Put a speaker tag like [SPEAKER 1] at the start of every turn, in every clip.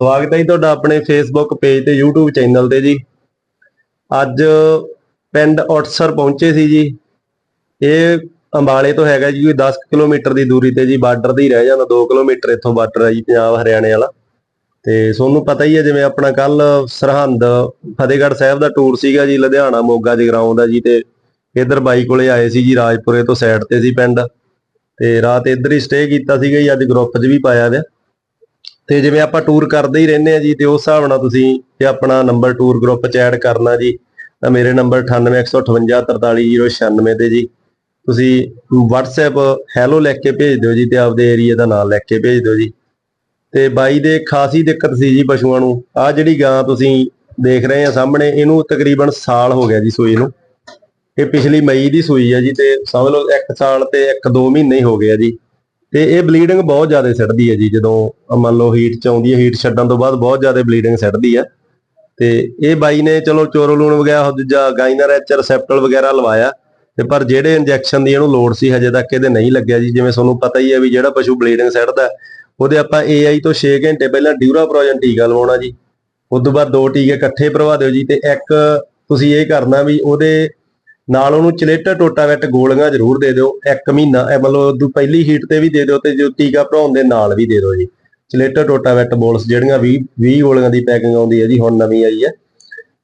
[SPEAKER 1] ਸਵਾਗਤ ਹੈ ਜੀ ਤੁਹਾਡਾ ਆਪਣੇ ਫੇਸਬੁੱਕ ਪੇਜ ਤੇ YouTube ਚੈਨਲ ਤੇ ਜੀ। ਅੱਜ ਪਿੰਡ ਔਟਸਰ ਪਹੁੰਚੇ ਸੀ ਜੀ। ਇਹ ਅੰਬਾਲੇ ਤੋਂ ਹੈਗਾ ਜੀ, ਕੋਈ 10 ਕਿਲੋਮੀਟਰ ਦੀ ਦੂਰੀ ਤੇ ਜੀ, ਬਾਰਡਰ ਦੀ ਰਹਿ ਜਾਂਦਾ 2 ਕਿਲੋਮੀਟਰ ਇੱਥੋਂ ਬਾਰਡਰ ਹੈ ਜੀ, ਪੰਜਾਬ, ਹਰਿਆਣੇ ਵਾਲਾ। ਤੇ ਤੁਹਾਨੂੰ ਪਤਾ ਹੀ ਹੈ, ਜਿਵੇਂ ਆਪਣਾ ਕੱਲ ਸਰਹੰਦ, ਫਤਿਹਗੜ੍ਹ ਸਾਹਿਬ ਦਾ ਟੂਰ ਸੀਗਾ ਜੀ, ਲੁਧਿਆਣਾ, ਮੋਗਾ, ਜਗਰਾਉਂ ਦਾ ਜੀ, ਤੇ ਇਧਰ ਬਾਈ ਕੋਲੇ ਆਏ ਸੀ ਜੀ, ਰਾਜਪੁਰੇ ਤੋਂ ਸਾਈਡ ਤੇ ਸੀ ਪਿੰਡ। ਤੇ ਰਾਤ ਇੱਧਰ ਹੀ ਸਟੇ ਕੀਤਾ ਸੀਗਾ ਜੀ, ਅੱਜ ਗਰੁੱਪ 'ਚ ਵੀ ਪਾਇਆ ਹੋਇਆ ਤੇ ਜਿਵੇਂ ਆਪਾਂ ਟੂਰ ਕਰਦੇ ਹੀ ਰਹਿੰਦੇ ਆ ਜੀ, ਤੇ ਉਸ ਹਿਸਾਬ ਨਾਲ ਤੁਸੀਂ ਇਹ ਆਪਣਾ ਨੰਬਰ ਟੂਰ ਗਰੁੱਪ 'ਚ ਐਡ ਕਰਨਾ ਜੀ, ਤਾਂ ਮੇਰੇ ਨੰਬਰ 9815843096 ਦੇ ਜੀ। ਤੁਸੀਂ WhatsApp ਹੈਲੋ ਲਿਖ ਕੇ ਭੇਜ ਦਿਓ ਜੀ ਤੇ ਆਪਦੇ ਏਰੀਆ ਦਾ ਨਾਮ ਲਿਖ ਕੇ ਭੇਜ ਦਿਓ ਜੀ। ਤੇ ਬਾਈ ਦੇ ਖਾਸੀ ਦਿੱਕਤ ਸੀ ਜੀ ਪਸ਼ੂਆਂ ਨੂੰ। ਆ ਜਿਹੜੀ ਗਾਂ ਤੁਸੀਂ ਦੇਖ ਰਹੇ ਆ ਸਾਹਮਣੇ, ਇਹਨੂੰ ਤਕਰੀਬਨ ਸਾਲ ਹੋ ਗਿਆ ਜੀ ਸੂਈ ਨੂੰ। ਇਹ ਪਿਛਲੀ ਮਈ ਦੀ ਸੂਈ ਆ ਜੀ ਤੇ ਸਮਝ ਲਓ 1 ਸਾਲ ਤੇ 1-2 ਮਹੀਨੇ ਹੀ ਹੋ ਗਏ ਆ ਜੀ। ਤੇ ਇਹ ਬਲੀਡਿੰਗ ਬਹੁਤ ਜ਼ਿਆਦਾ ਸਿੱਟਦੀ ਹੈ ਜੀ, ਜਦੋਂ ਮੰਨ ਲਓ ਹੀਟ ਚ ਆਉਂਦੀ ਹੈ ਹੀਟ ਛੱਡਣ ਤੋਂ ਬਾਅਦ ਬਹੁਤ ਜ਼ਿਆਦਾ ਬਲੀਡਿੰਗ ਸਿੱਟਦੀ ਹੈ। ਤੇ ਇਹ ਬਾਈ ਨੇ ਚਲੋ ਚੋਰੋਲੂਣ ਵਗੈਰਾ ਦੂਜਾ ਗਾਈਨਰ ਐਚ ਰਿਸੈਪਟਰ ਵਗੈਰਾ ਲਵਾਇਆ, ਤੇ ਪਰ ਜਿਹੜੇ ਇੰਜੈਕਸ਼ਨ ਦੀ ਇਹਨੂੰ ਲੋੜ ਸੀ ਹਜੇ ਤੱਕ ਇਹਦੇ ਨਹੀਂ ਲੱਗਿਆ ਜੀ। ਜਿਵੇਂ ਤੁਹਾਨੂੰ ਪਤਾ ਹੀ ਹੈ ਵੀ ਜਿਹੜਾ ਪਸ਼ੂ ਬਲੀਡਿੰਗ ਸਿੱਟਦਾ, ਉਹਦੇ ਆਪਾਂ AI ਤੋਂ 6 ਘੰਟੇ ਪਹਿਲਾਂ ਡਿਊਰਾ ਡਿਊਰਾਪ੍ਰੋਜਨ ਟੀਕਾ ਲਵਾਉਣਾ ਜੀ। ਉਸ ਤੋਂ ਬਾਅਦ ਦੋ ਟੀਕੇ ਇਕੱਠੇ ਭਰਵਾ ਦਿਓ ਜੀ, ਤੇ ਇੱਕ ਤੁਸੀਂ ਇਹ ਕਰਨਾ ਵੀ ਉਹਦੇ ਨਾਲ ਉਹਨੂੰ ਚਲੇਟਾ ਟੋਟਾਵੈਟ ਗੋਲੀਆਂ ਜ਼ਰੂਰ ਦੇ ਦਿਓ, ਇੱਕ ਮਹੀਨਾ, ਇਹ ਮਤਲਬ ਉਦੋਂ ਪਹਿਲੀ ਹੀਟ ਤੇ ਵੀ ਦੇ ਦਿਓ ਤੇ ਜੋ ਟੀਕਾ ਭਰਾਉਣ ਦੇ ਨਾਲ ਵੀ ਦੇ ਦਿਓ ਜੀ। ਚਲੇਟਾ ਟੋਟਾਵੈਟ ਬੋਲਸ ਜਿਹੜੀਆਂ 20 20 ਗੋਲੀਆਂ ਦੀ ਪੈਕਿੰਗ ਆਉਂਦੀ ਹੈ ਜੀ, ਹੁਣ ਨਵੀਂ ਆਈ ਹੈ।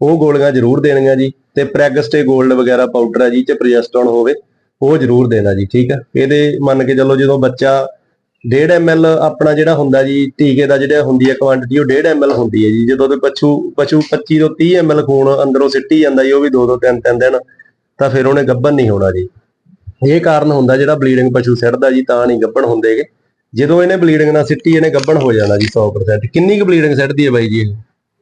[SPEAKER 1] ਉਹ ਗੋਲੀਆਂ ਜ਼ਰੂਰ ਦੇਣੀਆਂ ਜੀ ਤੇ ਪ੍ਰੈਗਸਟੇ 골ਡ ਵਗੈਰਾ ਪਾਊਡਰ ਹੈ ਜੀ ਚ ਪ੍ਰੋਜੈਸਟਰੋਨ ਹੋਵੇ, ਉਹ ਜ਼ਰੂਰ ਦੇਣਾ ਜੀ, ਠੀਕ ਹੈ। ਇਹਦੇ ਮੰਨ ਕੇ ਚੱਲੋ ਜਦੋਂ ਬੱਚਾ 1.5 ml ਆਪਣਾ ਜਿਹੜਾ ਹੁੰਦਾ ਜੀ ਟੀਕੇ ਦਾ ਜਿਹੜਾ ਹੁੰਦੀ ਹੈ ਕੁਆਂਟੀਟੀ ਉਹ 1.5 ml ਹੁੰਦੀ ਹੈ ਜੀ। ਜਦੋਂ ਤੇ ਪਸ਼ੂ ਪਸ਼ੂ 25 ਤੋਂ 30 ml ਖੂਨ ਅੰਦਰੋਂ ਸਿੱਟੀ ਜਾਂਦਾ ਜੀ, ਉਹ ਵੀ 2-2 3-3 ਦਿਨ ਤਾਂ ਫਿਰ ਉਹਨੇ ਗੱਭਣ ਨਹੀਂ ਹੋਣਾ ਜੀ। ਇਹ ਕਾਰਨ ਹੁੰਦਾ ਜਿਹੜਾ ਬਲੀਡਿੰਗ ਪਸ਼ੂ ਸਿੱਟਦਾ ਜੀ ਤਾਂ ਨਹੀਂ ਗੱਭਣ ਹੁੰਦੇਗੇ। ਜਦੋਂ ਇਹਨੇ ਬਲੀਡਿੰਗ ਨਾਲ ਸਿੱਟੀ ਇਹਨੇ ਗੱਭਣ ਹੋ ਜਾਣਾ ਜੀ 100% ਕਿੰਨੀ ਕੁ ਬਲੀਡਿੰਗ ਸਿੱਟਦੀ ਹੈ ਬਾਈ ਜੀ ਇਹ?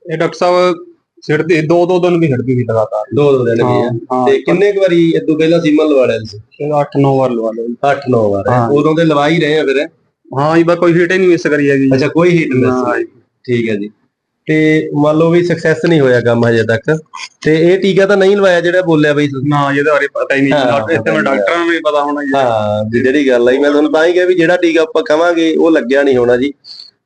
[SPEAKER 2] ਇਹ ਡਾਕਟਰ ਸਾਹਿਬ ਸਿੜਦੀ ਦੋ ਦੋ ਦਿਨ ਵੀ ਸਿੜਦੀ ਸੀ ਲਗਾਤਾਰ।
[SPEAKER 1] ਦੋ ਦੋ ਦਿਨ ਵੀ ਤੇ ਕਿੰਨੇ ਕੁ ਵਾਰੀ ਇਦੋਂ ਪਹਿਲਾਂ ਸੀਮਨ ਲਵਾ ਲਿਆ ਤੁਸੀਂ
[SPEAKER 2] 8 9 ਵਾਰ ਲਵਾ ਲਓ
[SPEAKER 1] 8-9 ਵਾਰ। ਉਦੋਂ ਤੇ ਲਵਾ ਹੀ ਰਹੇ ਆ ਫਿਰ?
[SPEAKER 2] ਹਾਂ ਜੀ ਬਸ ਕੋਈ ਹੀਟ ਹੀ ਨਹੀਂ ਮਿਸ ਕਰੀ ਹੈਗੀ
[SPEAKER 1] ਅੱਛਾ ਕੋਈ ਹੀਟ
[SPEAKER 2] ਹਾਂ।
[SPEAKER 1] ਨਹੀਂ ਠੀਕ ਹੈ ਜੀ। ਤੇ ਮੰਨ ਲਓ ਵੀ ਸਕਸੈਸ ਨਹੀਂ ਹੋਇਆ ਕੰਮ ਹਜੇ ਤੱਕ। ਤੇ ਇਹ ਟੀਕਾ ਤਾਂ ਨਹੀਂ ਲਵਾਇਆ ਜਿਹੜਾ ਬੋਲਿਆ ਬਈ ਤੁਸੀਂ।
[SPEAKER 2] ਨਾ ਇਹਦੇ ਬਾਰੇ ਪਤਾ ਹੀ ਨਹੀਂ।
[SPEAKER 1] ਪਤਾ ਹੀ
[SPEAKER 2] ਡਾਕਟਰਾਂ ਨੂੰ ਵੀ ਪਤਾ ਹੋਣਾ ਜੀ
[SPEAKER 1] ਹਾਂ। ਜਿਹੜੀ ਗੱਲ ਆਈ ਮੈਂ ਤੁਹਾਨੂੰ ਤਾਂ ਹੀ ਕਿਹਾ ਵੀ ਜਿਹੜਾ ਟੀਕਾ ਆਪਾਂ ਕਵਾਂਗੇ ਉਹ ਲੱਗਿਆ ਨਹੀਂ ਹੋਣਾ ਜੀ।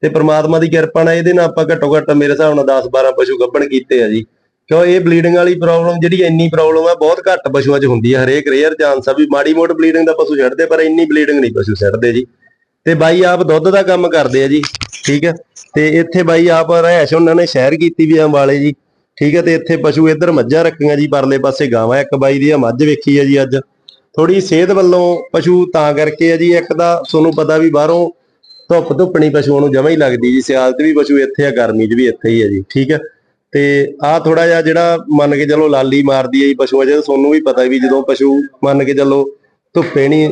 [SPEAKER 1] ਤੇ ਪ੍ਰਮਾਤਮਾ ਦੀ ਕਿਰਪਾ ਨਾਲ ਇਹਦੇ ਨਾਲ ਆਪਾਂ ਘੱਟੋ ਘੱਟ ਮੇਰੇ ਹਿਸਾਬ ਨਾਲ 10 12 ਪਸ਼ੂ ਗੱਭਣ ਕੀਤੇ ਆ ਜੀ। ਕਿਉਂ ਇਹ ਬਲੀਡਿੰਗ ਵਾਲੀ ਪ੍ਰੋਬਲਮ ਜਿਹੜੀ ਇੰਨੀ ਪ੍ਰੋਬਲਮ ਹੈ ਬਹੁਤ ਘੱਟ ਪਸ਼ੂਆਂ 'ਚ ਹੁੰਦੀ ਹੈ ਹਰੇਕ ਰੇਅਰ ਚਾਂਸ ਆ ਵੀ ਮਾੜੀ ਮੋਟ ਬਲੀਡਿੰਗ ਦਾ ਪਸ਼ੂ ਛੱਡਦੇ ਪਰ ਇੰਨੀ ਬਲੀਡਿੰਗ ਨਹੀਂ ਪਸ਼ੂ ਛੱਡਦੇ ਜੀ। ਤੇ ਬਾਈ ਆਪ ਦੁੱਧ ਦਾ ਕੰਮ ਕਰਦੇ ਆ ਜੀ। ਠੀਕ ਹੈ? ਤੇ ਇੱਥੇ ਬਾਈ ਆਪ ਰਹਿਸ਼ ਉਹਨਾਂ ਨੇ ਸ਼ਹਿਰ ਕੀਤੀ ਵੀ ਅੰਬਾਲੇ ਜੀ। ਠੀਕ ਹੈ? ਤੇ ਇੱਥੇ ਪਸ਼ੂ ਇੱਧਰ ਮੱਝਾਂ ਰੱਖੀਆਂ ਜੀ ਪਰਲੇ ਪਾਸੇ ਗਾਵਾਂ, ਇੱਕ ਬਾਈ ਦੀ ਮੱਝ ਵੇਖੀ ਆ ਜੀ ਅੱਜ। ਥੋੜੀ ਸਿਹਤ ਵੱਲੋਂ ਪਸ਼ੂ ਤਾਂ ਕਰਕੇ ਆ ਜੀ, ਇੱਕ ਤਾਂ ਤੁਹਾਨੂੰ ਪਤਾ ਵੀ ਬਾਹਰੋਂ ਧੁੱਪ ਧੁੱਪਣੀ ਪਸ਼ੂਆਂ ਨੂੰ ਜਮਾ ਹੀ ਲੱਗਦੀ ਜੀ ਸਿਆਲ 'ਚ ਵੀ ਪਸ਼ੂ ਇੱਥੇ ਆ, ਗਰਮੀ 'ਚ ਵੀ ਇੱਥੇ ਹੀ ਆ ਜੀ, ਠੀਕ ਹੈ? ਤੇ ਆ ਥੋੜਾ ਜਿਹਾ ਜਿਹੜਾ ਮੰਨ ਕੇ ਚੱਲੋ ਲਾਲੀ ਮਾਰਦੀ ਹੈ ਜੀ ਪਸ਼ੂਆਂ 'ਚ, ਤੁਹਾਨੂੰ ਵੀ ਪਤਾ ਵੀ ਜਦੋਂ ਪਸ਼ੂ ਮੰਨ ਕੇ ਚੱਲੋ ਧੁੱਪੇ ਨਹੀਂ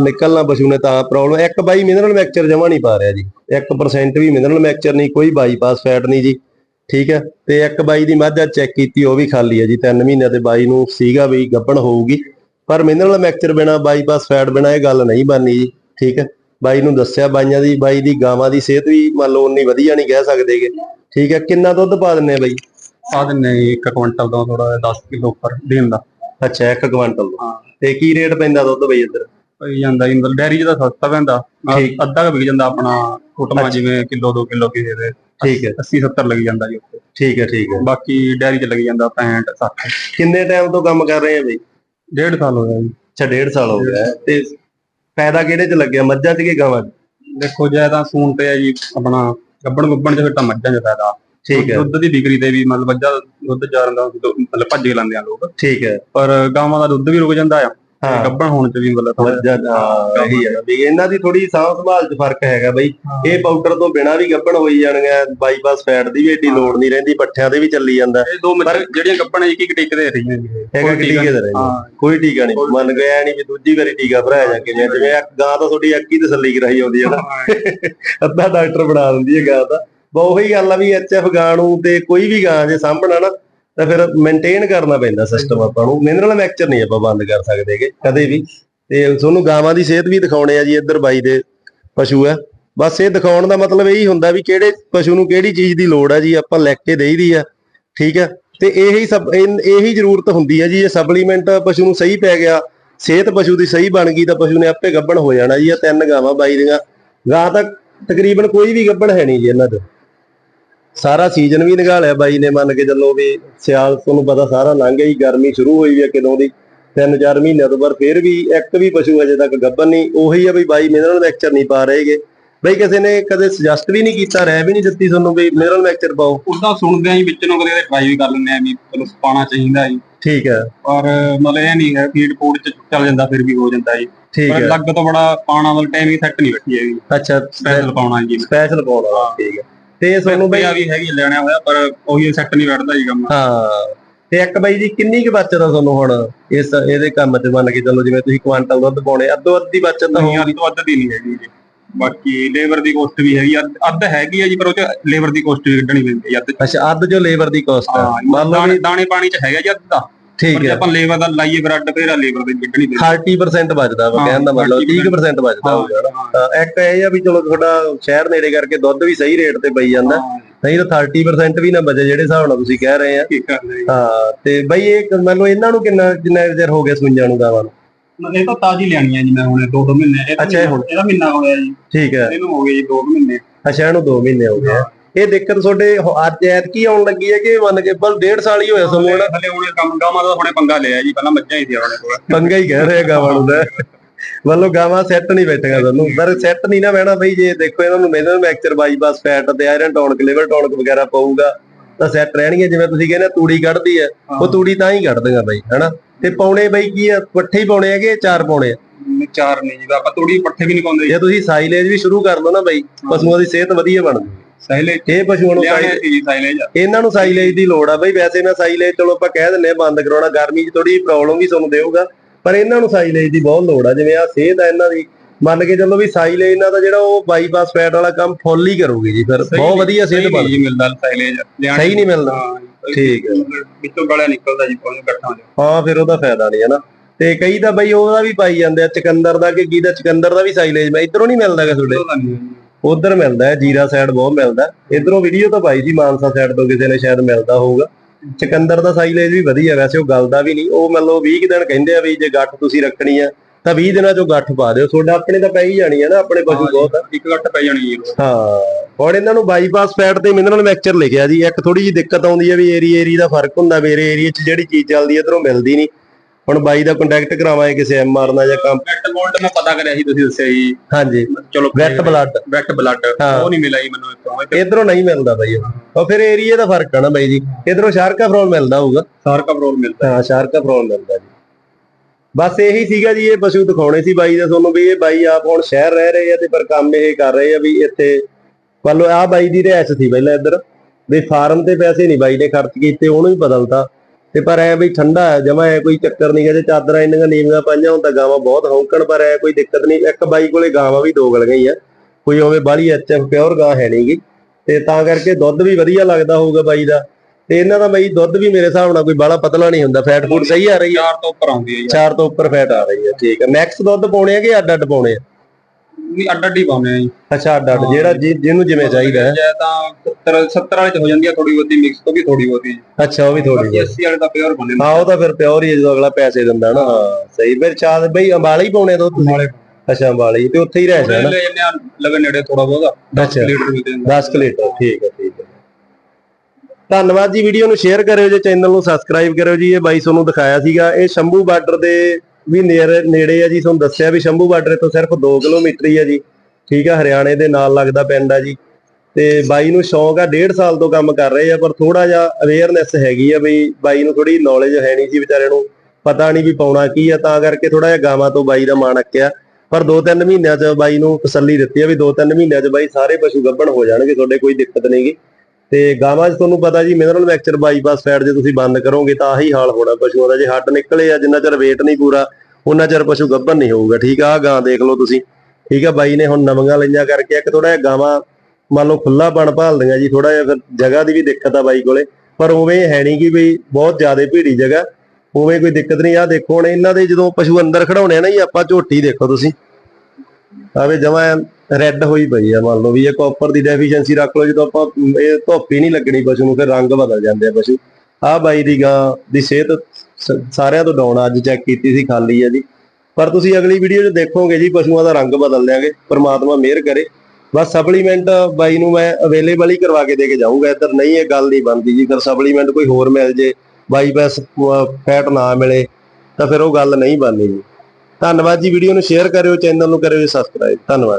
[SPEAKER 1] ਨਿਕਲਣਾ ਪਸ਼ੂ ਨੇ ਤਾਂ ਪ੍ਰੋਬਲਮ ਇੱਕ ਬਾਈ ਮਿਨਰਲ ਮੈਕਚਰ ਜਮਾ ਨਹੀਂ ਪਾ ਰਿਹਾ ਜੀ। 1% ਵੀ ਮਿਨਰਲ ਮੈਕਚਰ ਨਹੀਂ ਕੋਈ ਬਾਈਪਾਸ ਫੈਟ ਨਹੀਂ ਜੀ। ਠੀਕ ਹੈ? ਤੇ ਇੱਕ ਬਾਈ ਦੀ ਮੱਝ ਚੈੱਕ ਕੀਤੀ, ਉਹ ਵੀ ਖਾਲੀ ਹੈ ਜੀ। 3 ਮਹੀਨਿਆਂ ਤੇ ਬਾਈ ਨੂੰ ਸੀਗਾ ਵੀ ਗੱਭਣ ਹੋਊਗੀ। ਪਰ ਮਿਨਰਲ ਮੈਕਚਰ ਬਿਨਾ ਬਾਈਪਾਸ ਫੈਟ ਬਿਨਾ ਇਹ ਗੱਲ ਨਹੀਂ ਬਣਨੀ ਜੀ। ਠੀਕ ਹੈ? ਬਾਈ ਨੂੰ ਦੱਸਿਆ ਬਾਈਆਂ ਦੀ, ਬਾਈ ਦੀ ਗਾਵਾਂ ਦੀ ਸਿਹਤ ਵੀ ਮੰਨ ਲਓ ਉਨੀ ਵਧੀਆ ਨਹੀਂ ਕਹਿ ਸਕਦੇਗੇ ਠੀਕ ਹੈ? ਕਿੰਨਾ ਦੁੱਧ ਪਾ ਦਿੰਨੇ ਆ ਬਾਈ?
[SPEAKER 2] ਆ ਦਿੰਨੇ ਇੱਕ ਕੁਇੰਟਲ ਦਾ ਥੋੜਾ 10 ਕਿਲੋ ਉੱਪਰ ਦੇਣ ਦਾ।
[SPEAKER 1] ਅੱਛਾ 1 ਕੁਇੰਟਲ ਦਾ।
[SPEAKER 2] ਹਾਂ।
[SPEAKER 1] ਤੇ ਕੀ ਰੇਟ ਪੈਂਦਾ ਦੁੱਧ ਬਈ ਇੱਧਰ?
[SPEAKER 2] ਪਈ ਜਾਂਦਾ ਜੀ ਮਤਲਬ ਡੈਰੀ ਤਾਂ ਸਸਤਾ ਪੈਂਦਾ।
[SPEAKER 1] ਠੀਕ।
[SPEAKER 2] ਅੱਧਾ ਕੁ ਵਿਕ ਜਾਂਦਾ ਆਪਣਾ ਕੁੱਟਮਾ। ਜਿਵੇਂ ਕਿਲੋ 2 ਕਿਲੋ ਕਿਸੇ ਦੇ।
[SPEAKER 1] ਠੀਕ ਹੈ।
[SPEAKER 2] 80 70 ਲੱਗ ਜਾਂਦਾ ਜੀ ਉੱਤੇ
[SPEAKER 1] ਠੀਕ ਹੈ ਠੀਕ ਹੈ।
[SPEAKER 2] ਬਾਕੀ ਡੈਰੀ 'ਚ ਲੱਗ ਜਾਂਦਾ 65 60
[SPEAKER 1] ਕਿੰਨੇ ਟਾਈਮ ਤੋਂ ਕੰਮ ਕਰ ਰਹੇ ਆ ਬਈ?
[SPEAKER 2] ਡੇਢ ਸਾਲ ਹੋਇਆ ਜੀ।
[SPEAKER 1] ਅੱਛਾ 1.5 ਸਾਲ ਹੋ ਗਿਆ। ਹੈ। ਤੇ ਫਾਇਦਾ ਕਿਹੜੇ ਚ ਲੱਗਿਆ ਮੱਝਾਂ ਚ ਕਿ ਗਾਵਾਂ ਚ?
[SPEAKER 2] ਦੇਖੋ ਜੇ ਤਾਂ ਸੂਣ ਤੇ ਹੈ ਜੀ ਆਪਣਾ ਗੱਬਣ ਗੁੱਬਣ ਚ ਫਿਰ ਤਾਂ ਮੱਝਾਂ ਚ ਫਾਇਦਾ
[SPEAKER 1] ਠੀਕ ਹੈ।
[SPEAKER 2] ਦੁੱਧ ਦੀ ਵਿਕਰੀ ਤੇ ਵੀ ਮਤਲਬ ਮੱਝਾਂ ਦੁੱਧ ਜਾਰਨ ਦਾ ਦੁ- ਮਤਲਬ ਭੱਜ ਕੇ ਲਾਉਂਦੇ ਆ ਲੋਕ।
[SPEAKER 1] ਠੀਕ ਹੈ।
[SPEAKER 2] ਪਰ ਗਾਵਾਂ ਦਾ ਦੁੱਧ ਵੀ ਰੁਕ ਜਾਂਦਾ ਆ ਗੱਬਣ ਹੋਣ ਚ ਵੀ ਮਤਲਬ
[SPEAKER 1] ਦਾ ਹਾਂ, ਇਹੀ ਹੈ। ਵੀ। ਇਹਨਾਂ ਦੀ ਥੋੜੀ ਸਾਂਭ ਸੰਭਾਲ ਚ ਫ਼ਰਕ ਹੈਗਾ ਬਈ। ਇਹ ਪਾਊਡਰ ਤੋਂ ਬਿਨਾ ਵੀ ਗੱਭਣ ਹੋਈ ਜਾਣਗੀਆਂ ਬਾਈਪਾਸ ਫੈਟ ਦੀ ਵੀ ਏਡੀ ਲੋੜ ਨਹੀਂ ਰਹਿੰਦੀ ਪੱਠਿਆਂ ਤੇ ਵੀ ਚੱਲੀ ਜਾਂਦਾ।
[SPEAKER 2] ਇਹ ਦੋ ਜਿਹੜੀਆਂ ਗੱਬਣ ਇੱਕ ਇੱਕ ਟਿਕਦੇ ਰਹੀਆਂ ਜੀ। ਇਹ।
[SPEAKER 1] ਹੈਗਾ ਕਿ ਟੀਕੇ ਦੇ ਰਹੇ
[SPEAKER 2] ਹਾਂ।
[SPEAKER 1] ਕੋਈ ਟੀਕਾ ਨਹੀਂ। ਮੰਨ ਗਿਆ ਨਹੀਂ ਵੀ ਦੂਜੀ ਵਾਰੀ ਟੀਕਾ ਭਰਾਇਆ ਜਾ ਕਿਵੇਂ ਜਿਵੇਂ ਇੱਕ ਗਾਂ ਤਾਂ ਤੁਹਾਡੀ ਅੱਕੀ ਤਸੱਲੀ ਕਰਾਈ ਆਉਂਦੀ ਹੈ ਨਾ। ਅੱਧਾ ਡਾਕਟਰ ਬਣਾ ਦਿੰਦੀ ਹੈ ਗਾਂ ਦਾ ਬਾ ਉਹੀ ਗੱਲ ਆ ਵੀ ਐਚਐਫ ਗਾਂ ਨੂੰ ਤੇ ਕੋਈ ਵੀ ਗਾਂ ਜੇ ਸਾਂਭਣਾ ਨਾ, ਤਾਂ ਫਿਰ ਮੇਨਟੇਨ ਕਰਨਾ ਪੈਂਦਾ ਸਿਸਟਮ ਆਪਾਂ ਨੂੰ। ਮਿਨਰਲ ਮੈਕਚਰ ਨਹੀਂ ਆਪਾਂ ਬੰਦ ਕਰ ਸਕਦੇਗੇ ਕਦੇ ਵੀ। ਤੇ ਤੁਹਾਨੂੰ ਗਾਵਾਂ ਦੀ ਸਿਹਤ ਵੀ ਦਿਖਾਉਣੇ ਆ ਜੀ, ਇੱਧਰ ਬਾਈ ਦੇ ਪਸ਼ੂ ਆ। ਬਸ ਇਹ ਦਿਖਾਉਣ ਦਾ ਮਤਲਬ ਇਹੀ ਹੁੰਦਾ ਵੀ ਕਿਹੜੇ ਪਸ਼ੂ ਨੂੰ ਕਿਹੜੀ ਚੀਜ਼ ਦੀ ਲੋੜ ਆ ਜੀ, ਆਪਾਂ ਲੈ ਕੇ ਦੇਈਦੀ ਆ, ਠੀਕ ਆ? ਤੇ ਇਹੀ ਸਭ ਇਨ- ਇਹੀ ਜ਼ਰੂਰਤ ਹੁੰਦੀ ਹੈ ਜੀ, ਇਹ ਸਪਲੀਮੈਂਟ ਪਸ਼ੂ ਨੂੰ ਸਹੀ ਪੈ ਗਿਆ, ਸਿਹਤ ਪਸ਼ੂ ਦੀ ਸਹੀ ਬਣ ਗਈ, ਤਾਂ ਪਸ਼ੂ ਨੇ ਆਪੇ ਗੱਭਣ ਹੋ ਜਾਣਾ ਜੀ, ਇਹ ਤਿੰਨ ਗਾਵਾਂ ਬਾਈ ਦੀਆਂ। ਗਾਂ ਤਾਂ ਤਕਰੀਬਨ ਕੋਈ ਵੀ ਗੱਭਣ ਹੈ ਨਹੀਂ ਜੀ ਇਹਨਾਂ 'ਚ ਸਾਰਾ ਸੀਜ਼ਨ ਵੀ ਨਿਗਾਲਿਆ ਬਾਈ ਨੇ ਮੰਨ ਕੇ ਚੱਲੋ ਵੀ ਸਿਆਲ ਤੁਹਾਨੂੰ ਪਤਾ ਸਾਰਾ ਲੰਘ ਗਿਆ ਗਰਮੀ ਸ਼ੁਰੂ ਹੋਈ ਵੀ ਆ ਕਦੋਂ ਦੀ ਤਿੰਨ ਚਾਰ ਮਹੀਨਿਆਂ ਤੋਂ ਬਾਅਦ ਫੇਰ ਵੀ ਇੱਕ ਵੀ ਪਸ਼ੂ ਅਜੇ ਤੱਕ ਗੱਭਣ ਨਹੀਂ ਉਹੀ ਆ ਵੀ ਬਾਈ ਮਿਨਰਲ ਮਿਕਸਚਰ ਨਹੀਂ ਪਾ ਰਹੇਗੇ ਬਈ ਕਿਸੇ ਨੇ ਕਦੇ ਸੁਜੈਸਟ ਵੀ ਨਹੀਂ ਕੀਤਾ ਰਹਿ ਵੀ ਨਹੀਂ ਦਿੱਤੀ ਤੁਹਾਨੂੰ ਵੀ ਮਿਨਰਲ ਮਿਕਸਚਰ ਪਾਓ?
[SPEAKER 2] ਉਦਾਂ ਸੁਣਦੇ ਆਂ ਵਿੱਚ ਨੂੰ ਕਦੇ ਟਰਾਈ ਵੀ ਕਰ ਲੈਂਦੇ ਆਂ ਵੀ ਚਲੋ ਪਾਣਾ ਚਾਹੀਦਾ ਜੀ।
[SPEAKER 1] ਠੀਕ ਹੈ।
[SPEAKER 2] ਪਰ ਮਤਲਬ ਇਹ ਨਹੀਂ ਹੈ ਫੀਡ ਫੂਡ ਚ ਚੱਲ ਜਾਂਦਾ ਫਿਰ ਵੀ ਹੋ ਜਾਂਦਾ ਜੀ।
[SPEAKER 1] ਠੀਕ
[SPEAKER 2] ਪਰ
[SPEAKER 1] ਹੈ।
[SPEAKER 2] ਲੱਗ ਤੋਂ ਬੜਾ ਪਾਣਾ ਵਾਲਾ ਟਾਈਮ ਹੀ ਸੈੱਟ ਨਹੀਂ ਬੈਠੀ ਹੈਗੀ।
[SPEAKER 1] ਅੱਛਾ
[SPEAKER 2] ਸਪੈਸ਼ਲ ਪਾਉਣਾ ਜੀ।
[SPEAKER 1] ਸਪੈਸ਼ਲ ਪਾਉਣਾ ਠੀਕ ਹੈ। ਤੇ ਤੁਹਾਨੂੰ ਬਈ
[SPEAKER 2] ਵੀ ਹੈਗੀ ਲੈਣਾ ਹੋਇਆ ਪਰ ਉਹੀ ਸੈੱਟ ਨਹੀਂ ਬੈਠਦਾ ਜੀ ਕੰਮ।
[SPEAKER 1] ਹਾਂ ਤੇ ਇੱਕ ਬਾਈ ਜੀ ਕਿੰਨੀ ਕੁ ਬਚਤ ਆ ਤੁਹਾਨੂੰ ਹੁਣ ਇਸ ਇਹਦੇ ਕੰਮ 'ਚ ਮੰਨ ਕੇ ਚੱਲੋ ਜਿਵੇਂ ਤੁਸੀਂ ਕੁਆਂਟਲ ਦੁੱਧ ਪਾਉਣੇ ਅੱਧੋ ਅੱਧੀ ਬਚਤ ਤਾਂ
[SPEAKER 2] ਨਹੀਂ
[SPEAKER 1] ਹੋਊਗੀ।
[SPEAKER 2] ਅੱਧ ਤੋਂ ਅੱਧ ਦੀ ਨਹੀਂ ਹੈਗੀ ਜੀ। ਬਾਕੀ ਲੇਬਰ ਦੀ ਕੋਸਟ ਵੀ ਹੈਗੀ ਅੱਧ- ਹੈਗੀ ਆ ਜੀ ਪਰ ਉਹ ਚ ਲੇਬਰ ਦੀ ਕੋਸਟ ਵੀ ਕੱਢਣੀ ਪੈਂਦੀ ਹੈ ਅੱਧ
[SPEAKER 1] ਅੱਛਾ ਅੱਧ ਜੋ ਲੇਬਰ ਦੀ ਕਾਸਟ ਹੈ ਮੰਨ ਲਓ
[SPEAKER 2] ਦਾਣੇ ਪਾਣੀ ਚ ਹੈਗਾ ਜੀ ਅੱਧ। ਦਾ
[SPEAKER 1] ਠੀਕ ਹੈ।
[SPEAKER 2] ਆਪਾਂ ਲੇਬਰ ਦਾ ਲਾਈਏ ਫਿਰ ਅੱਡ ਫੇਰ ਆ ਲੇਬਰ ਦੀ ਕੱਢਣੀ ਪੈਂਦੀ
[SPEAKER 1] 30% ਬਚਦਾ ਵਾ
[SPEAKER 2] ਹਾਂ,
[SPEAKER 1] ਕਹਿਣ ਦਾ ਮਤਲਬ 30% ਬਚਦਾ
[SPEAKER 2] ਹਾਂ,
[SPEAKER 1] ਹੋਊਗਾ ਨਾ।
[SPEAKER 2] ਹਾਂ।
[SPEAKER 1] ਇੱਕ ਇਹ ਆ ਵੀ ਚਲੋ ਤੁਹਾਡਾ ਸ਼ਹਿਰ ਨੇੜੇ ਕਰਕੇ ਦੁੱਧ ਵੀ ਸਹੀ ਰੇਟ ਤੇ ਪਈ ਜਾਂਦਾ।
[SPEAKER 2] ਹਾਂ,
[SPEAKER 1] ਨਹੀਂ ਤਾਂ 30% ਵੀ ਨਾ ਬਚੇ ਜਿਹੜੇ ਹਿਸਾਬ ਨਾਲ ਤੁਸੀਂ ਕਹਿ ਰਹੇ ਆ। ਹਾਂ ਤੇ ਬਈ ਇਹ ਮੰਨ ਲਓ ਇਹਨਾਂ ਨੂੰ ਕਿੰਨਾ ਕਿੰਨਾ ਚਿਰ ਹੋ ਗਿਆ ਸੂਈਆਂ ਨੂੰ ਗਾਵਾਂ ਨੂੰ?
[SPEAKER 2] ਇਹ ਤਾਂ ਤਾਜ਼ੀ ਲੈਣੀ ਹੈ ਜੀ ਮੈਂ ਹੁਣੇ 2 2 ਮਹੀਨੇ। ਇਹ ਤਾਂ
[SPEAKER 1] ਅੱਛਾ, ਇਹ ਹੁਣ-
[SPEAKER 2] ਇਹਦਾ ਮਹੀਨਾ ਹੋਇਆ ਜੀ।
[SPEAKER 1] ਠੀਕ ਹੈ।
[SPEAKER 2] ਇਹਨੂੰ ਹੋ ਗਏ ਜੀ 2 ਮਹੀਨੇ।
[SPEAKER 1] ਅੱਛਾ ਇਹਨੂੰ 2 ਮਹੀਨੇ ਹੋ ਗਏ। ਆ। ਇਹ ਦਿੱਕਤ ਤੁਹਾਡੇ ਹੋ- ਅੱਜ ਐਤਕੀ ਆਉਣ ਲੱਗੀ ਹੈ ਕਿ ਮੰਨ ਕੇ ਬਲ ਡੇਢ ਸਾਲ ਹੀ ਹੋਇਆ ਹਨਾ
[SPEAKER 2] ਹਲੇ ਹੁਣੇ ਕੰਮ ਗਾਵਾਂ ਦਾ ਹੁਣੇ ਪੰਗਾ ਲਿਆ ਜੀ ਪਹਿਲਾਂ ਮੱਝਾਂ ਹੀ ਸੀ ਆਪਣੇ ਕੋਲ।
[SPEAKER 1] ਪੰਗਾ ਹੀ ਕਹਿ ਰਹੇ ਗਾਵਾਂ ਨੂੰ ਤਾਂ। ਵੱਲੋਂ ਗਾਵਾਂ ਸੈੱਟ ਨਹੀਂ ਬੈਠੀਆਂ ਤੁਹਾਨੂੰ ਪਰ ਸੈੱਟ ਨਹੀਂ ਨਾ ਬਹਿਣਾ ਬਈ ਜੇ ਦੇਖੋ ਇਹਨਾਂ ਨੂੰ ਮਿਨਰਲ ਮੈਕਚਰ ਬਾਈਪਾਸ ਫੈਟ ਤੇ ਆਇਰਨ ਟੌਨਕ ਲਿਵਰ ਟੌਨਕ ਵਗੈਰਾ ਪਊਗਾ ਤਾਂ ਸੈੱਟ ਰਹਿਣਗੇ ਜਿਵੇਂ ਤੁਸੀਂ ਕਹਿੰਦੇ ਤੂੜੀ ਕੱਢਦੀ ਹੈ ਉਹ ਤੂੜੀ ਤਾਂ ਹੀ ਕੱਢਦੀਆਂ ਬਈ ਹਨਾ? ਤੇ ਪਾਉਣੇ ਬਈ ਕੀ ਆ? ਪੱਠੇ ਹੀ ਪਾਉਣੇ ਹੈਗੇ ਚਾਰ ਪਾਉਣੇ ਆ?
[SPEAKER 2] ਨਹੀਂ, ਚਾਰ ਨਹੀਂ ਜੀ ਆਪਾਂ ਤੂੜੀ ਪੱਠੇ ਵੀ ਨਹੀਂ ਪਾਉਂਦੇ ਜੀ।
[SPEAKER 1] ਜੇ ਤੁਸੀਂ ਸਾਈਲੇਜ ਵੀ ਸ਼ੁਰੂ ਕਰ ਲਓ ਨਾ ਬਈ ਪਸ਼ੂਆਂ ਦੀ ਸਿਹਤ ਵਧੀਆ ਬਣਦੀ।
[SPEAKER 2] ਸਹਿਲੇ
[SPEAKER 1] ਇਹ ਪਸ਼ੂਆਂ ਨੂੰ
[SPEAKER 2] ਲਿਆਣੇ
[SPEAKER 1] ਸਾਈਲੇਜ
[SPEAKER 2] ਸੀ ਸਾਈਲੇਜ
[SPEAKER 1] ਇਹਨਾਂ ਨੂੰ ਸਾਈਲੇਜ ਦੀ ਲੋੜ ਆ ਬਈ ਵੈਸੇ ਮੈਂ ਸਾਈਲੇਜ ਚਲੋ ਆਪਾਂ ਕਹਿ ਦਿੰਨੇ ਬੰਦ ਕਰਾਉਣਾ ਗਰਮੀ 'ਚ ਥੋੜੀ ਪ੍ਰੋਬਲਮ ਵੀ ਤੁਹਾਨੂੰ ਦੇਊਗਾ ਪਰ ਇਹਨਾਂ ਨੂੰ ਸਾਈਲੇਜ ਦੀ ਬਹੁਤ ਲੋੜ ਆ ਜਿਵੇਂ ਆ ਸਿਹਤ ਆ ਇਹਨਾਂ ਦੀ। ਮੰਨ ਕੇ ਚੱਲੋ ਵੀ ਸਾਈਲੇਜ ਇਹਨਾਂ ਦਾ ਜਿਹੜਾ ਉਹ ਬਾਈਪਾਸ ਫੈਟ ਵਾਲਾ ਕੰਮ ਫੁੱਲ ਹੀ ਕਰੂਗੀ ਜੀ ਫਿਰ ਬਹੁਤ ਵਧੀਆ ਸਿਹਤ ਬਣ
[SPEAKER 2] ਜੀ ਮਿਲਦਾ ਸਾਈਲੇਜ
[SPEAKER 1] ਸਹੀ ਨਹੀਂ ਮਿਲਦਾ। ਠੀਕ ਹੈ।
[SPEAKER 2] ਵਿੱਚੋਂ ਗਲਿਆ ਨਿਕਲਦਾ ਜੀ ਗੱਠਾਂ ਦੇ।
[SPEAKER 1] ਹਾਂ ਫਿਰ ਉਹਦਾ ਫਾਇਦਾ ਨਹੀਂ ਹੈ ਨਾ। ਤੇ ਕਈ ਤਾਂ ਬਈ ਉਹਦਾ ਵੀ ਪਾਈ ਜਾਂਦੇ ਆ ਚਕੰਦਰ ਦਾ ਕਿ ਕੀ ਦਾ ਚਕੰਦਰ ਦਾ ਵੀ ਸਾਈਲੇਜ ਮੈਂ ਇਧਰੋਂ ਨਹੀਂ ਮਿਲਦਾ ਗਾ ਤੁਹਾਡੇ। ਉਧਰ ਮਿਲਦਾ ਹੈ ਜੀਰਾ ਸਾਈਡ ਬਹੁਤ ਮਿਲਦਾ ਇਧਰੋਂ ਵੀਡੀਓ ਤਾਂ ਪਾਈ ਸੀ ਮਾਨਸਾ ਸਾਈਡ ਤੋਂ ਕਿਸੇ ਨੇ ਸ਼ਾਇਦ ਮਿਲਦਾ ਹੋਊਗਾ। ਚਕੰਦਰ ਦਾ ਸਾਈਲੇਜ ਵੀ ਵਧੀਆ ਵੈਸੇ ਉਹ ਗਲਦਾ ਵੀ ਨਹੀਂ। ਉਹ ਮੰਨ ਲਓ 20 ਕੁ ਦਿਨ ਕਹਿੰਦੇ ਆ ਵੀ ਜੇ ਗੱਠ ਤੁਸੀਂ ਰੱਖਣੀ ਆ ਤਾਂ 20 ਦਿਨਾਂ ਚੋਂ ਗੱਠ ਪਾ ਦਿਓ। ਤੁਹਾਡਾ ਆਪਣੇ ਤਾਂ ਪੈ ਹੀ ਜਾਣੀ ਆ ਨਾ ਆਪਣੇ ਪਸ਼ੂ ਬਹੁਤ ਆ।
[SPEAKER 2] ਇੱਕ ਗੱਠ ਪੈ ਜਾਣੀ ਜੀ ਰੋਜ਼।
[SPEAKER 1] ਹਾਂ ਹੁਣ ਇਹਨਾਂ ਨੂੰ ਬਾਈਪਾਸ ਫੈਟ ਤੇ ਮਿਨਰਲ ਮਿਕਸਚਰ ਲਿਖਿਆ ਜੀ। ਇੱਕ ਥੋੜੀ ਜਿਹੀ ਦਿੱਕਤ ਆਉਂਦੀ ਹੈ ਵੀ ਏਰੀਆ ਏਰੀਆ ਦਾ ਫ਼ਰਕ ਹੁੰਦਾ ਮੇਰੇ ਏਰੀਆ 'ਚ ਜਿਹੜੀ ਚੀਜ਼ ਚੱਲਦੀ ਹੈ ਇਧਰੋਂ ਮਿਲਦੀ ਨਹੀਂ। ਹੁਣ ਬਾਈ ਦਾ ਕੰਟੈਕਟ ਕਰਾਵਾਂਗੇ ਕਿਸੇ ਐਮਆਰ ਨਾਲ ਜਾਂ ਕੰਮ।
[SPEAKER 2] ਵੈਟ ਗੋਲਡ ਮੈਂ ਪਤਾ ਕਰਿਆ ਸੀ ਤੁਸੀਂ ਦੱਸਿਆ ਜੀ।
[SPEAKER 1] ਹਾਂਜੀ।
[SPEAKER 2] ਚਲੋ
[SPEAKER 1] ਵੈਟ ਬਲੱਡ
[SPEAKER 2] ਵੈਟ ਬਲੱਡ। ਉਹ ਨਹੀਂ ਮਿਲਿਆ ਜੀ ਮੈਨੂੰ ਇੱਥੋਂ।
[SPEAKER 1] ਇਧਰੋਂ ਨਹੀਂ ਮਿਲਦਾ ਬਾਈ ਉਹ ਫਿਰ ਏਰੀਆ ਦਾ ਫ਼ਰਕ ਆ ਨਾ ਬਾਈ ਜੀ। ਇਧਰੋਂ ਸ਼ਾਰਕਾ ਫਰੋਲ ਮਿਲਦਾ ਹੋਊਗਾ।
[SPEAKER 2] ਸਾਰ ਕਬਰੋਲ ਮਿਲਦਾ।
[SPEAKER 1] ਹਾਂ ਸ਼ਾਰਕਾ ਫਰੋਲ ਮਿਲਦਾ ਜੀ। ਬਸ ਇਹੀ ਸੀਗਾ ਜੀ ਇਹ ਪਸ਼ੂ ਦਿਖਾਉਣੇ ਸੀ ਬਾਈ ਦਾ ਤੁਹਾਨੂੰ ਵੀ। ਇਹ ਬਾਈ ਆਪ ਹੁਣ ਸ਼ਹਿਰ ਰਹਿ ਰਹੇ ਆ ਤੇ ਪਰ ਕੰਮ ਇਹ ਕਰ ਰਹੇ ਆ ਵੀ ਇੱਥੇ। ਲਓ ਆ ਬਾਈ ਦੀ ਰਿਹਾਇਸ਼ ਸੀ ਪਹਿਲਾਂ ਇੱਧਰ। ਵੀ ਫਾਰਮ ਤੇ ਪੈਸੇ ਨਹੀਂ ਬਾਈ ਨੇ ਖਰਚ ਕੀਤੇ ਉਹਨੂੰ ਹੀ ਬਦਲਤਾ। ਤੇ ਪਰ ਐ ਵੀ ਠੰਡਾ ਹੈ ਜਮਾ ਐ ਕੋਈ ਚੱਕਰ ਨਹੀਂ ਜੇ ਚਾਦਰਾਂ ਇੰਨੀਆਂ ਨੀਵੀਆਂ ਪਾਈਆਂ ਹੁਣ ਤਾਂ ਗਾਵਾਂ ਬਹੁਤ ਹੌਂਕਣ ਪਰ ਐ ਕੋਈ ਦਿੱਕਤ ਨਹੀਂ ਇੱਕ ਬਾਈ ਕੋਲੇ ਗਾਵਾਂ ਵੀ ਦੋ ਗਲ ਗਈਆਂ ਕੋਈ ਉਵੇਂ ਬਾਹਲੀ ਐਚਐਫ ਪਿਓਰ ਗਾਂ ਹੈ ਨਹੀਂਗੀ ਤੇ ਤਾਂ ਕਰਕੇ ਦੁੱਧ ਵੀ ਵਧੀਆ ਲੱਗਦਾ ਹੋਊਗਾ ਬਾਈ ਦਾ ਤੇ ਇਹਨਾਂ ਦਾ ਬਾਈ ਦੁੱਧ ਵੀ ਮੇਰੇ ਹਿਸਾਬ ਨਾਲ ਕੋਈ ਬਾਹਲਾ ਪਤਲਾ ਨਹੀਂ ਹੁੰਦਾ ਫੈਟ ਫੂਡ ਸਹੀ ਆ ਰਹੀ ਹੈ
[SPEAKER 2] ਚਾਰ ਤੋਂ ਉੱਪਰ ਆਉਂਦੀ ਹੈ ਜੀ।
[SPEAKER 1] ਚਾਰ ਤੋਂ ਉੱਪਰ ਫੈਟ ਆ ਰਹੀ ਹੈ ਠੀਕ ਹੈ ਮੈਕਸ ਦੁੱਧ ਪਾਉਣੇ ਆ ਕਿ ਅੱਡ ਅੱਡ ਪਾਉਣੇ ਆ?
[SPEAKER 2] ਨਹੀਂ ਅੱਡ ਅੱਡ ਹੀ ਪਾਉਂਦੇ ਆ ਜੀ।
[SPEAKER 1] ਅੱਛਾ ਅੱਡ ਅੱਡ ਜਿਹੜਾ ਜਿ- ਜਿਹਨੂੰ ਜਿਵੇਂ ਚਾਹੀਦਾ ਹੈ।
[SPEAKER 2] ਜੇ ਤਾਂ 70 70 ਵਾਲੇ ਚ ਹੋ ਜਾਂਦੀ ਆ ਥੋੜੀ ਬਹੁਤੀ ਮਿਕਸ ਤੋਂ ਵੀ ਥੋੜੀ ਬਹੁਤੀ।
[SPEAKER 1] ਅੱਛਾ ਉਹ ਵੀ ਥੋੜੀ
[SPEAKER 2] ਬਾਕੀ 80 ਵਾਲੇ ਤਾਂ ਪਿਓਰ ਬਣਦੇ
[SPEAKER 1] ਹਾਂ ਉਹ ਤਾਂ ਫਿਰ ਪਿਓਰ ਹੀ ਹੈ ਜਦੋਂ ਅਗਲਾ ਪੈਸੇ ਦਿੰਦਾ ਨਾ। ਹਾਂ। ਸਹੀ ਫਿਰ ਚਾਹ ਬਈ ਅੰਬਾਲੇ ਹੀ ਪਾਉਣੇ ਦੋ ਤੁਸੀਂ?
[SPEAKER 2] ਨਾਲੇ
[SPEAKER 1] ਅੱਛਾ ਅੰਬਾਲੇ ਹੀ ਤੇ ਉੱਥੇ ਹੀ ਰਹਿ ਜਾਣਾ।
[SPEAKER 2] ਲੈ ਜੰਨੇ ਆ ਲਵੇ ਨੇੜੇ ਥੋੜਾ ਬਹੁਤਾ। 10
[SPEAKER 1] ਅੱਛਾ।
[SPEAKER 2] ਲੀਟਰ ਮਿਲਦੇ ਨੇ
[SPEAKER 1] 10 ਲੀਟਰ ਠੀਕ ਹੈ ਠੀਕ ਹੈ। ਧੰਨਵਾਦ ਜੀ ਵੀਡੀਓ ਨੂੰ ਸ਼ੇਅਰ ਕਰਿਓ ਜੇ ਚੈਨਲ ਨੂੰ ਸਬਸਕ੍ਰਾਈਬ ਕਰਿਓ ਜੀ। ਇਹ ਬਾਈ ਤੁਹਾਨੂੰ ਦਿਖਾਇਆ ਸੀਗਾ ਇਹ ਸ਼ੰਭੂ ਬਾਰਡਰ ਦੇ ਵੀ ਨੇੜੇ ਆ ਜੀ, ਤੁਹਾਨੂੰ ਦੱਸਿਆ ਵੀ ਸ਼ੰਭੂ ਬਾਰਡਰ ਤੋਂ ਸਿਰਫ 2 ਕਿਲੋਮੀਟਰ ਹੀ ਆ ਜੀ। ਠੀਕ ਆ, ਹਰਿਆਣੇ ਦੇ ਨਾਲ ਲੱਗਦਾ ਪਿੰਡ ਆ ਜੀ। ਤੇ ਬਾਈ ਨੂੰ ਸ਼ੌਂਕ ਆ, ਡੇਢ ਸਾਲ ਤੋਂ ਕੰਮ ਕਰ ਰਹੇ ਆ, ਪਰ ਥੋੜਾ ਜਿਹਾ ਅਵੇਅਰਨੈਸ ਹੈਗੀ ਆ ਵੀ ਬਾਈ ਨੂੰ ਥੋੜੀ ਨੌਲੇਜ ਹੈ ਨਹੀਂ ਸੀ ਵਿਚਾਰੇ ਨੂੰ। ਪਤਾ ਨਹੀਂ ਵੀ ਪਾਉਣਾ ਕੀ ਆ, ਤਾਂ ਕਰਕੇ ਥੋੜਾ ਜਿਹਾ ਗਾਵਾਂ ਤੋਂ ਬਾਈ ਦਾ ਮਾਣ ਅੱਕਿਆ। ਪਰ 2-3 ਮਹੀਨਿਆਂ 'ਚ ਬਾਈ ਨੂੰ ਤਸੱਲੀ ਦਿੱਤੀ ਆ ਵੀ 2-3 ਮਹੀਨਿਆਂ 'ਚ ਬਾਈ ਸਾਰੇ ਪਸ਼ੂ ਗੱਭਣ ਹੋ ਜਾਣਗੇ, ਤੁਹਾਡੇ ਕੋਈ ਦਿੱਕਤ ਨਹੀਂਗੀ ਤੇ ਗਾਵਾਂ 'ਚ ਤੁਹਾਨੂੰ ਪਤਾ ਜੀ ਮਿਨਰਲ ਮੈਕਚਰ ਬਾਈਪਾਸ ਫੈਟ ਜੇ ਤੁਸੀਂ ਬੰਦ ਕਰੋਗੇ ਤਾਂ ਆਹੀ ਹਾਲ ਹੋਣਾ, ਪਸ਼ੂਆਂ ਦਾ ਜੇ ਹੱਡ ਨਿਕਲੇ ਆ, ਜਿੰਨਾ ਚਿਰ weight ਨਹੀਂ ਪੂਰਾ ਉਹਨਾਂ ਚਿਰ ਪਸ਼ੂ ਗੱਭਰ ਨਹੀਂ ਹੋਊਗਾ, ਠੀਕ ਆ? ਆਹ ਗਾਂ ਦੇਖ ਲਓ ਤੁਸੀਂ। ਠੀਕ ਆ ਬਾਈ ਨੇ ਹੁਣ ਨਵੀਆਂ ਲਈਆਂ ਕਰਕੇ, ਇੱਕ ਥੋੜਾ ਜਿਹਾ ਗਾਵਾਂ, ਮੰਨ ਲਓ ਖੁੱਲਾ ਬਣ ਭਾਲਦੀਆਂ ਜੀ ਥੋੜਾ ਜਿਹਾ ਫਿਰ ਜਗ੍ਹਾ ਦੀ ਵੀ ਦਿੱਕਤ ਆ ਬਾਈ ਕੋਲੇ, ਪਰ ਉਵੇਂ ਹੈ ਨਹੀਂ ਕਿ ਵੀ ਬਹੁਤ ਜ਼ਿਆਦਾ ਭੀੜੀ ਜਗ੍ਹਾ, ਉਵੇਂ ਕੋਈ ਦਿੱਕਤ ਨਹੀਂ। ਆ ਦੇਖੋ ਹੁਣ ਇਹਨਾਂ ਦੇ ਜਦੋਂ ਪਸ਼ੂ ਅੰਦਰ ਖੜਾਉਣੇ ਆ ਨਾ ਜੀ, ਆਪਾਂ ਝੋਟੀ ਦੇਖੋ ਤੁਸੀਂ। ਆਵੇ ਜਮਾ ਰੈੱਡ ਹੋਈ ਪਈ ਆ, ਮੰਨ ਲਓ ਵੀ ਇਹ ਕਾਪਰ ਦੀ ਡੈਫੀਸ਼ੀਐਂਸੀ ਰੱਖ ਲਓ, ਜਦੋਂ ਆਪਾਂ ਇਹ ਧੁੱਪ ਹੀ ਨਹੀਂ ਲੱਗਣੀ ਪਸ਼ੂ ਨੂੰ, ਫਿਰ ਰੰਗ ਬਦਲ ਜਾਂਦੇ ਆ ਪਸ਼ੂ। ਆਹ ਬਾਈ ਦੀ ਗਾਂ ਦੀ ਸਿਹਤ ਸ- ਸਾਰਿਆਂ ਤੋਂ ਡਾਊਨ ਅੱਜ ਚੈੱਕ ਕੀਤੀ ਸੀ, ਖਾਲੀ ਆ ਜੀ। ਪਰ ਤੁਸੀਂ ਅਗਲੀ ਵੀਡੀਓ 'ਚ ਦੇਖੋਗੇ ਜੀ, ਪਸ਼ੂਆਂ ਦਾ ਰੰਗ ਬਦਲ ਦਿਆਂਗੇ, ਪ੍ਰਮਾਤਮਾ ਮਿਹਰ ਕਰੇ। ਬਸ ਸਪਲੀਮੈਂਟ ਬਾਈ ਨੂੰ ਮੈਂ ਅਵੇਲੇਬਲ ਹੀ ਕਰਵਾ ਕੇ ਦੇ ਕੇ ਜਾਊਂਗਾ, ਇੱਧਰ ਨਹੀਂ, ਇਹ ਗੱਲ ਨਹੀਂ ਬਣਦੀ ਜੀ। ਫਿਰ ਸਪਲੀਮੈਂਟ ਕੋਈ ਹੋਰ ਮਿਲ ਜੇ ਬਾਈ ਬਸ ਫੈਟ ਨਾ ਮਿਲੇ, ਤਾਂ ਫਿਰ ਉਹ ਗੱਲ ਨਹੀਂ ਬਣਨੀ ਜੀ। ਧੰਨਵਾਦ ਜੀ ਵੀਡੀਓ ਨੂੰ ਸ਼ੇਅਰ ਕਰਿਓ ਚੈਨਲ ਨੂੰ ਕਰਿਓ ਜੀ ਸਬਸਕ੍ਰਾਈਬ ਧੰਨਵਾਦ।